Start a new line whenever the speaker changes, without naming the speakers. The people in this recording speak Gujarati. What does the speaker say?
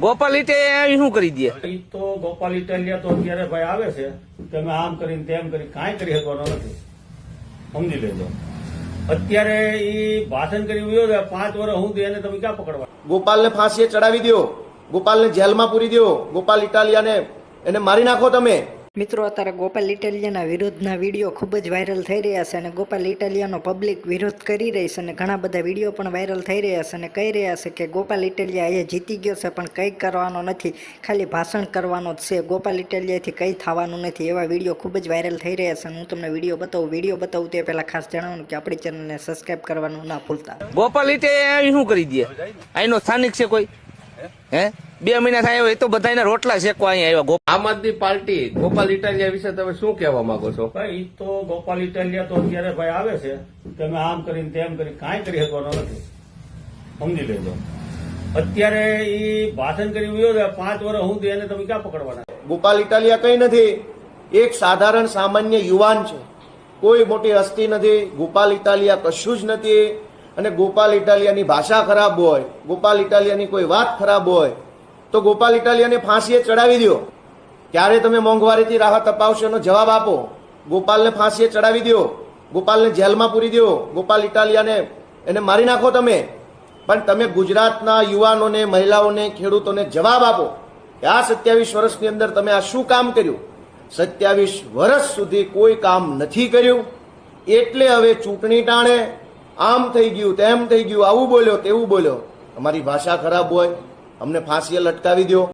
ગોપાલ ઇટાલિયા શું કરી દે?
ઈ તો ગોપાલ ઇટાલિયા તો અત્યારે ભાઈ આવે છે. તમે આમ કરીને તેમ કરી કાંઈ કરી શકવાનો નથી. સમજી લેજો. અત્યારે ઈ ભાષણ કરી ઊભો છે પાંચ વર્ષ હું એને તમે ક્યાં પકડવા?
ગોપાલને ફાંસીએ ચડાવી દો ગોપાલને જેલમાં પૂરી દો ગોપાલ ઇટાલિયાને એને મારી નાખો તમે.
મિત્રો, અત્યારે ગોપાલ ઇટાલિયાના વિરોધના વીડિયો ખૂબ જ વાયરલ થઈ રહ્યા છે અને ગોપાલ ઇટાલિયાનો પબ્લિક વિરોધ કરી રહી છે અને ઘણા બધા વીડિયો પણ વાયરલ થઈ રહ્યા છે અને કહી રહ્યા છે કે ગોપાલ ઇટાલિયા એ જીતી ગયો છે, પણ કંઈ કરવાનો નથી. ખાલી ભાષણ કરવાનો જ છે. ગોપાલ ઇટાલિયાથી કંઈ થવાનું નથી. એવા વીડિયો ખૂબ જ વાયરલ થઈ રહ્યા છે હું તમને વીડિયો બતાવું. વીડિયો બતાવું તે પહેલાં ખાસ જણાવવાનું કે આપણી ચેનલને સબસ્ક્રાઈબ કરવાનું ના ભૂલતા.
ગોપાલ ઇટાલિયા શું કરી દે? અહીંનો સ્થાનિક છે કોઈ? હે? બે મહિના થાય એ તો બધાના રોટલા શેકવા અહીંયા આવ્યા.
આમ આદમી પાર્ટી ગોપાલ ઇટાલિયા વિશે તમે શું કહેવા માંગો છો?
ભાઈ ઈ તો ગોપાલ ઇટાલિયા તો અત્યારે ભાઈ આવે છે. તમે આમ કરીને તેમ કરી કાંઈ કરી શકવાનો નથી. સમજી લેજો. અત્યારે ઈ ભાષણ કરી છે પાંચ વર્ષ હું એને તમે ક્યાં પકડવાના?
ગોપાલ ઇટાલિયા કઈ નથી. એક સાધારણ સામાન્ય યુવાન છે. કોઈ મોટી હસ્તી નથી. ગોપાલ ઇટાલિયા કશું જ નથી. અને ગોપાલ ઇટાલિયાની ભાષા ખરાબ હોય, ગોપાલ ઇટાલિયાની કોઈ વાત ખરાબ હોય, તો ગોપાલ ઇટાલિયાને ફાંસીએ ચડાવી દો ક્યારે તમે મોંઘવારીથી રાહત અપાવશો એનો જવાબ આપો. ગોપાલને ફાંસીએ ચડાવી દો ગોપાલને જેલમાં પૂરી દો ગોપાલ ઇટાલિયાને એને મારી નાખો તમે. પણ તમે ગુજરાતના યુવાનોને, મહિલાઓને, ખેડૂતોને જવાબ આપો. કે આ સત્યાવીસ વર્ષની અંદર તમે આ શું કામ કર્યું? સત્યાવીસ વર્ષ સુધી કોઈ કામ નથી કર્યું. એટલે હવે ચૂંટણી ટાણે આમ થઈ ગયું, તેમ થઈ ગયું, આવું બોલ્યો, તેવું બોલ્યો. અમારી ભાષા ખરાબ હોય, અમને ફાંસીએ લટકાવી દો